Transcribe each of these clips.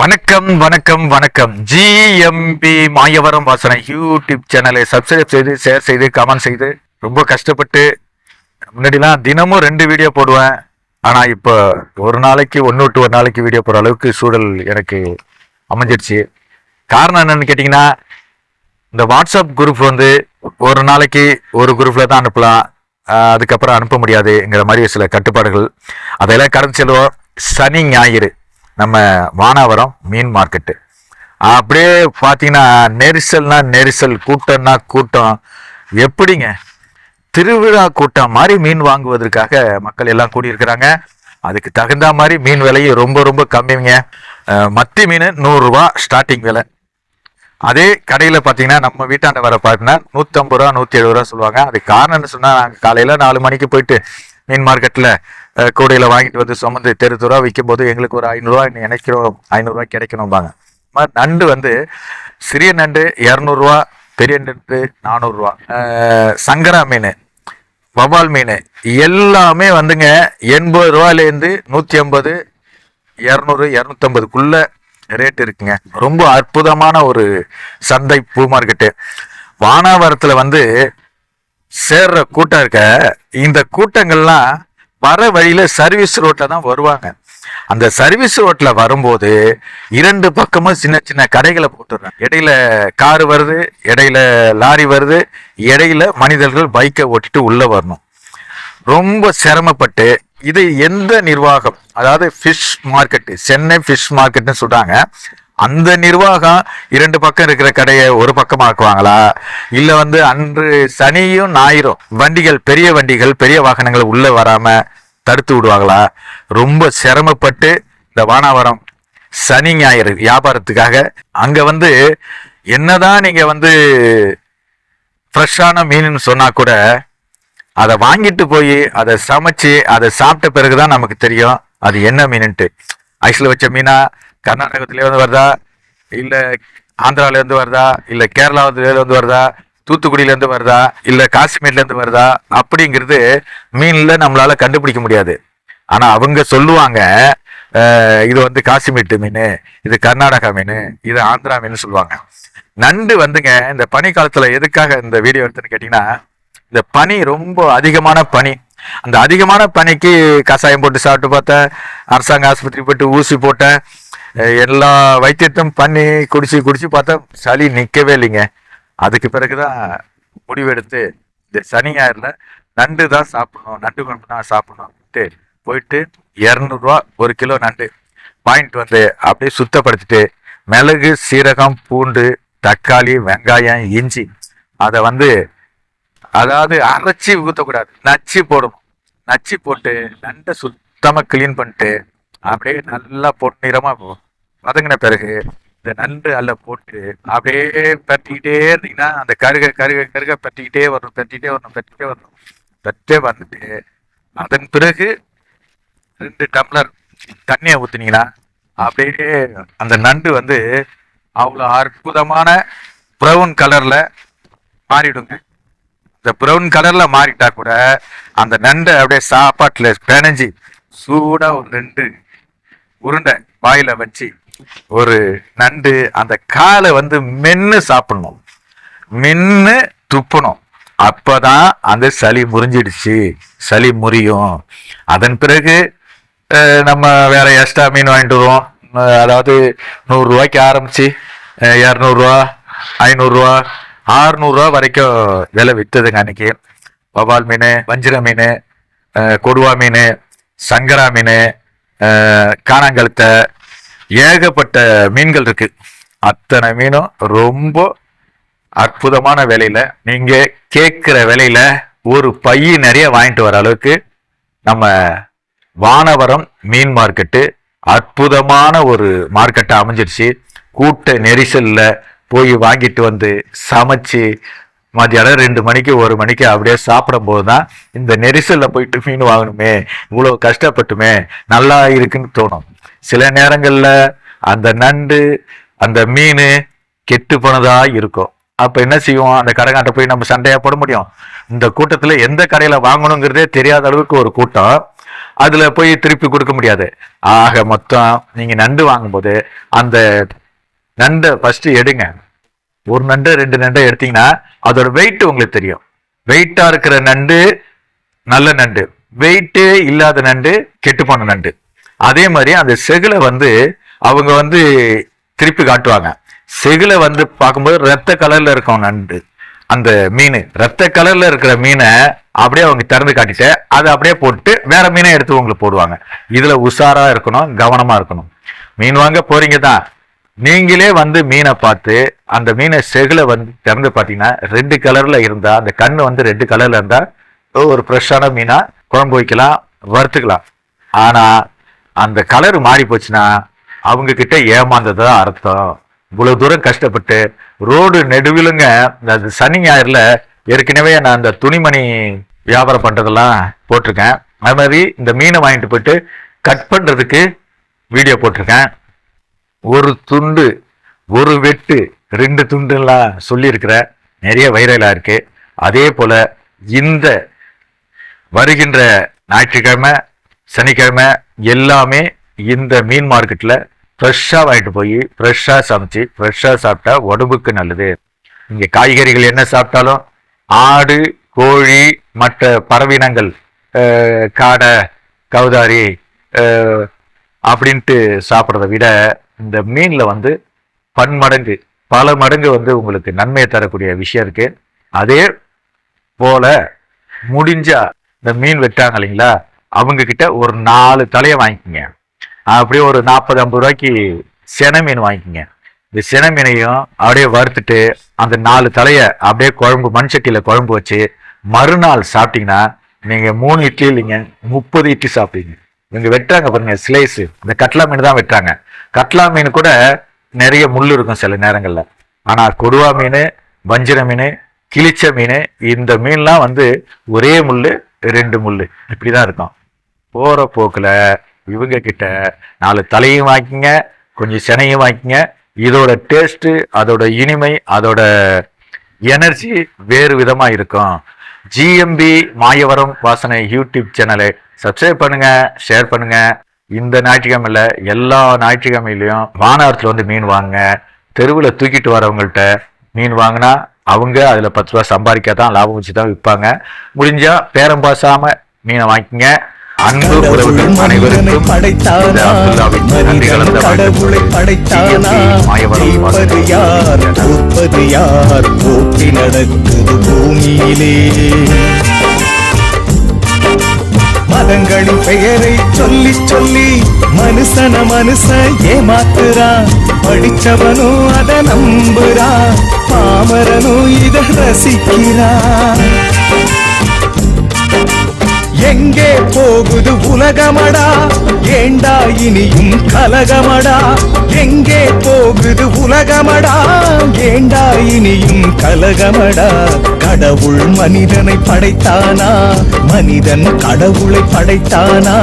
வணக்கம் வணக்கம் வணக்கம். ஜிஎம்பி மாயவரம் வாசனை யூடியூப் சேனலை சப்ஸ்கிரைப் செய்து ஷேர் செய்து கமெண்ட் செய்து. ரொம்ப கஷ்டப்பட்டு முன்னாடிலாம் தினமும் ரெண்டு வீடியோ போடுவேன். ஆனால் இப்போ ஒரு நாளைக்கு ஒன்று விட்டு ஒரு நாளைக்கு வீடியோ போடுற அளவுக்கு சூழல் எனக்கு அமைஞ்சிருச்சு. காரணம் என்னன்னு கேட்டிங்கன்னா இந்த வாட்ஸ்அப் குரூப் வந்து ஒரு நாளைக்கு ஒரு குரூப்பில் தான் அனுப்பலாம். அதுக்கப்புறம் அனுப்ப முடியாதுங்கிற மாதிரி சில கட்டுப்பாடுகள். அதையெல்லாம் கடந்து செல்வோம். சனி ஞாயிறு. நம்ம வானாவரம் மீன் மார்க்கெட்டு. அப்படியே பார்த்தீங்கன்னா நெரிசல்னா நெரிசல் கூட்டம்னா கூட்டம். எப்படிங்க? திருவிழா கூட்டம் மாதிரி மீன் வாங்குவதற்காக மக்கள் எல்லாம் கூடியிருக்கிறாங்க. அதுக்கு தகுந்த மாதிரி மீன் விலையும் ரொம்ப ரொம்ப கம்மிங்க. மத்தி மீன் நூறுரூவா ஸ்டார்டிங் விலை. அதே கடையில் பார்த்தீங்கன்னா நம்ம வீட்டாண்ட வர பார்த்தீங்கன்னா நூற்றம்பது ரூபா நூற்றி எழுபது ரூபா சொல்லுவாங்க. அது காரணம்னு சொன்னால் நாங்கள் காலையில் நாலு மணிக்கு போயிட்டு மீன் மார்க்கெட்டில் கூடையில் வாங்கிட்டு வந்து சுமந்து தெரு விற்கும் போது எங்களுக்கு ஒரு ஐநூறுரூவா நினைக்கிறோம் ஐநூறுரூவா கிடைக்கணும்பாங்க. நண்டு வந்து சிறிய நண்டு இரநூறுவா பெரிய நண்டு நானூறுரூவா சங்கரா மீன் வவால் மீன் எல்லாமே வந்துங்க எண்பது ரூபாயிலேருந்து நூற்றி ஐம்பது இரநூறு இரநூத்தம்பதுக்குள்ள ரேட் இருக்குங்க. ரொம்ப அற்புதமான ஒரு சந்தை பூ மார்க்கெட்டு வானாவரத்தில் வந்து சேர்ற கூட்டம் இருக்க இந்த கூட்டங்கள்லாம் வர வழியில சர்வீஸ் ரோட்ல தான் வருவாங்க. அந்த சர்வீஸ் ரோட்ல வரும்போது இரண்டு பக்கமும் சின்ன சின்ன கடைகளை போட்டுடுறாங்க. இடையில கார் வருது இடையில லாரி வருது இடையில மனிதர்கள் பைக்கை ஓட்டிட்டு உள்ள வரணும். ரொம்ப சிரமப்பட்டு இது எந்த நிர்வாகம் அதாவது ஃபிஷ் மார்க்கெட்டு சென்னை ஃபிஷ் மார்க்கெட்னு சொல்கிறாங்க அந்த நிர்வாகம் இரண்டு பக்கம் இருக்கிற கடையை ஒரு பக்கமாக்குவாங்களா இல்ல வந்து அன்று சனியும் ஞாயிறும் வண்டிகள் பெரிய வண்டிகள் பெரிய வாகனங்கள் உள்ள வராம தடுத்து விடுவாங்களா? ரொம்ப சிரமப்பட்டு இந்த வானாவரம் சனி ஞாயிறு வியாபாரத்துக்காக அங்க வந்து என்னதான் நீங்க வந்து ஃப்ரெஷ்ஷான மீனுன்னு சொன்னா கூட அதை வாங்கிட்டு போய் அதை சமைச்சு அதை சாப்பிட்ட பிறகுதான் நமக்கு தெரியும் அது என்ன மீனுன்ட்டு. ஐஸ்ல வச்ச மீனா கர்நாடகத்துலேருந்து வருதா? இல்லை ஆந்திராவிலேருந்து வருதா? இல்லை கேரளாவிலேருந்து வருதா? தூத்துக்குடியிலேருந்து வருதா? இல்லை காஷ்மீர்லேருந்து வருதா? அப்படிங்கிறது மீனில் நம்மளால் கண்டுபிடிக்க முடியாது. ஆனால் அவங்க சொல்லுவாங்க இது வந்து காஷ்மீர் மீன் இது கர்நாடகா மீன் இது ஆந்திரா மீன் சொல்லுவாங்க. நண்டு வந்துங்க இந்த பனி காலத்தில் எதுக்காக இந்த வீடியோ எடுத்துன்னு கேட்டிங்கன்னா இந்த பனி ரொம்ப அதிகமான பனி. அந்த அதிகமான பனிக்கு கஷாயம் போட்டு சாப்பிட்டு பார்த்தேன் அரசாங்க ஆஸ்பத்திரி போட்டு ஊசி போட்டேன் எல்லா வைத்தியத்தையும் பண்ணி குடிச்சு குடிச்சு பார்த்தா சளி நிற்கவே இல்லைங்க. அதுக்கு பிறகுதான் முடிவெடுத்து இந்த சனி ஞாயிறில் நண்டு தான் சாப்பிடணும் நண்டு குழம்பு தான் சாப்பிடணும்ட்டு போயிட்டு இரநூறுவா ஒரு கிலோ நண்டு வாங்கிட்டு வந்து அப்படியே சுத்தப்படுத்திட்டு மிளகு சீரகம் பூண்டு தக்காளி வெங்காயம் இஞ்சி அதை வந்து அதாவது அரைச்சி ஊற்றக்கூடாது நச்சு போடணும். நச்சு போட்டு நண்டை சுத்தமாக க்ளீன் பண்ணிட்டு அப்படியே நல்லா பொன்னிறமா வதங்கின பிறகு இந்த நண்டு அல்ல போட்டு அப்படியே பற்றிக்கிட்டே இருந்தீங்கன்னா அந்த கருக கருக கருக பற்றிக்கிட்டே வரணும் பற்றிக்கிட்டே வரணும் பற்றிக்கிட்டே வரணும் பற்றே வந்துட்டு அதன் பிறகு ரெண்டு டம்ளர் தண்ணியை ஊற்றுனீங்கன்னா அப்படியே அந்த நண்டு வந்து அவ்வளோ அற்புதமான ப்ரௌன் கலரில் மாறிடுங்க. இந்த ப்ரௌன் கலரில் மாறிட்டா கூட அந்த நண்டை அப்படியே சாப்பாட்டில் பிணைஞ்சி சூடாக ஒரு ரெண்டு உருண்டை வாயில் வச்சு ஒரு நண்டு அந்த காலை வந்து மென்று சாப்பிடணும். மென்று துப்பணும். அப்போதான் அந்த சளி முறிஞ்சிடுச்சு. சளி முறியும். அதன் பிறகு நம்ம வேற எக்ஸ்ட்ரா மீன் வாங்கிட்டு வருவோம். அதாவது நூறுரூவாய்க்கு ஆரம்பிச்சு இரநூறுவா ஐநூறுரூவா ஆறுநூறுவா வரைக்கும் விலை விற்றுதுங்க அன்னைக்கு. வவால் மீன் வஞ்சிர மீன் கொடுவா மீன் சங்கரா மீன் காணாங்கழுத்தை ஏகப்பட்ட மீன்கள் இருக்கு. அத்தனை மீனும் ரொம்ப அற்புதமான விலையில நீங்க கேட்கிற விலையில ஒரு பைய நிறைய வாங்கிட்டு வர அளவுக்கு நம்ம வானவரம் மீன் மார்க்கெட்டு அற்புதமான ஒரு மார்க்கெட்டை அமைஞ்சிருச்சு. கூட்ட நெரிசல்ல போய் வாங்கிட்டு வந்து சமைச்சு மதியானம் ரெண்டு மணிக்கு ஒரு மணிக்கு அப்படியே சாப்பிடும் போது தான் இந்த நெரிசல்ல போயிட்டு மீன் வாங்கணுமே இவ்வளவு கஷ்டப்பட்டுமே நல்லா இருக்குன்னு தோணும். சில நேரங்களில் அந்த நண்டு அந்த மீன் கெட்டு போனதா இருக்கும். அப்ப என்ன செய்வோம்? அந்த கடைக்காட்ட போய் நம்ம சண்டையா போட முடியும். இந்த கூட்டத்துல எந்த கடையில வாங்கணுங்கிறதே தெரியாத அளவுக்கு ஒரு கூட்டம். அதுல போய் திருப்பி கொடுக்க முடியாது. ஆக மொத்தம் நீங்க நண்டு வாங்கும்போது அந்த நண்டை ஃபர்ஸ்ட் எடுங்க. ஒரு நண்டு ரெண்டு நண்டை எடுத்தீங்கன்னா அதோட வெயிட் உங்களுக்கு தெரியும். வெயிட்டா இருக்கிற நண்டு நல்ல நண்டு. வெயிட்டே இல்லாத நண்டு கெட்டு போன நண்டு. அதே மாதிரி அந்த செகுலை வந்து அவங்க வந்து திருப்பி காட்டுவாங்க. செகுலை வந்து பார்க்கும்போது ரத்த கலர்ல இருக்கும் நண்டு அந்த மீன். ரத்த கலர்ல இருக்கிற மீனை அப்படியே அவங்க திறந்து காட்டிட்டு அதை அப்படியே போட்டு வேற மீனை எடுத்து உங்களுக்கு போடுவாங்க. இதுல உஷாரா இருக்கணும் கவனமா இருக்கணும். மீன் வாங்க போறீங்க தான். நீங்களே வந்து மீனை பார்த்து அந்த மீனை செகுல வந்து திறந்து பார்த்தீங்கன்னா ரெண்டு கலர்ல இருந்தா அந்த கண்ணு வந்து ரெண்டு கலர்ல இருந்தா ஒரு ஃப்ரெஷ்ஷான மீனா குழம்பு வைக்கலாம் வறுத்துக்கலாம். ஆனா அந்த கலர் மாறி போச்சுன்னா அவங்க கிட்ட ஏமாந்ததா அர்த்தம். இவ்வளவு தூரம் கஷ்டப்பட்டு ரோடு நெடுவிலுங்க அந்த சனி ஞாயிறுல ஏற்கனவே நான் அந்த துணிமணி வியாபாரம் பண்றதெல்லாம் போட்டிருக்கேன். அது மாதிரி இந்த மீனை வாங்கிட்டு போயிட்டு கட் பண்றதுக்கு வீடியோ போட்டிருக்கேன். ஒரு துண்டு ஒரு வெட்டு ரெண்டு துண்டுலாம் சொல்லியிருக்கிற நிறைய வைரலாக இருக்கு. அதே போல இந்த வருகின்ற ஞாயிற்றுக்கிழமை சனிக்கிழமை எல்லாமே இந்த மீன் மார்க்கெட்டில் ஃப்ரெஷ்ஷாக வாங்கிட்டு போய் ஃப்ரெஷ்ஷாக சமைச்சு ஃப்ரெஷ்ஷாக சாப்பிட்டா உடம்புக்கு நல்லது. இங்கே காய்கறிகள் என்ன சாப்பிட்டாலும் ஆடு கோழி மற்ற பறவினங்கள் காடை கவுதாரி அப்படின்ட்டு சாப்பிட்றத விட இந்த மீனில் வந்து பன்மடங்கு பல மடங்கு வந்து உங்களுக்கு நன்மையை தரக்கூடிய விஷயம் இருக்கு. அதே போல முடிஞ்சா இந்த மீன் வெட்டாங்க இல்லைங்களா அவங்க கிட்ட ஒரு நாலு தலையை வாங்கிக்கோங்க. அப்படியே ஒரு நாற்பது ஐம்பது ரூபாய்க்கு சென மீன் வாங்கிக்கோங்க. இந்த சென மீனையும் அப்படியே வறுத்துட்டு அந்த நாலு தலையை அப்படியே குழம்பு மண்சட்டியில் குழம்பு வச்சு மறுநாள் சாப்பிட்டீங்கன்னா நீங்கள் மூணு இட்லி இல்லைங்க முப்பது இட்லி சாப்பிட்டீங்க இவங்க வெட்டுறாங்க பாருங்க ஸ்லைஸ் இந்த கட்லா மீன் தான் வெட்டுறாங்க. கட்லா மீன் கூட நிறைய முள் இருக்கும் சில நேரங்களில். ஆனால் கொடுவா மீன் வஞ்சிர மீன் கிளிச்ச மீன் இந்த மீன்லாம் வந்து ஒரே முள்ளு ரெண்டு முள் இப்படி தான் இருக்கும். போகிற போக்கில் இவங்க கிட்ட நாலு தலையும் வாங்கிங்க கொஞ்சம் செனையும் வாங்கிங்க. இதோட டேஸ்ட்டு அதோட இனிமை அதோட எனர்ஜி வேறு விதமாக இருக்கும். ஜிஎம்பி மாயவரம் வாசனை யூடியூப் சேனலை சப்ஸ்கிரைப் பண்ணுங்க ஷேர் பண்ணுங்க. இந்த ஞாயிற்றுக்கிழமையில எல்லா ஞாயிற்றுக்கிழமையிலையும் வானாரத்தில் வந்து மீன் வாங்க. தெருவில் தூக்கிட்டு வரவங்கள்ட்ட மீன் வாங்கினா அவங்க அதில் பத்து ரூபா சம்பாதிக்க தான் லாபம் வச்சு தான் விற்பாங்க முடிஞ்சால் பேரம் பாசாமல் மீனை வாங்கிக்கங்க அன்பு உறவுகள் அனைவருக்கும் கடவுளை படைத்தானா? ஜெயிப்பது யார்? தோற்பது யார்? போட்டி நடக்குது பூமியிலே. மதங்களின் பெயரை சொல்லி சொல்லி மனுஷன மனுஷன் ஏமாத்துறான் படிச்சவனும் அத நம்புறான் பாமரனும் இத ரசிக்கிறான் எங்கே போகுது உலகமடா? ஏண்டா இனியும் கலகமடா? எங்கே போகுது உலகமடா? ஏண்டா இனியும் கலகமடா? கடவுள் மனிதனை படைத்தானா? மனிதன் கடவுளை படைத்தானா?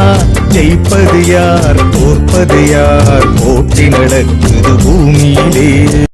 ஜெயிப்பது யார்? தோற்பது யார்? போட்டி நடக்குது பூமியிலே.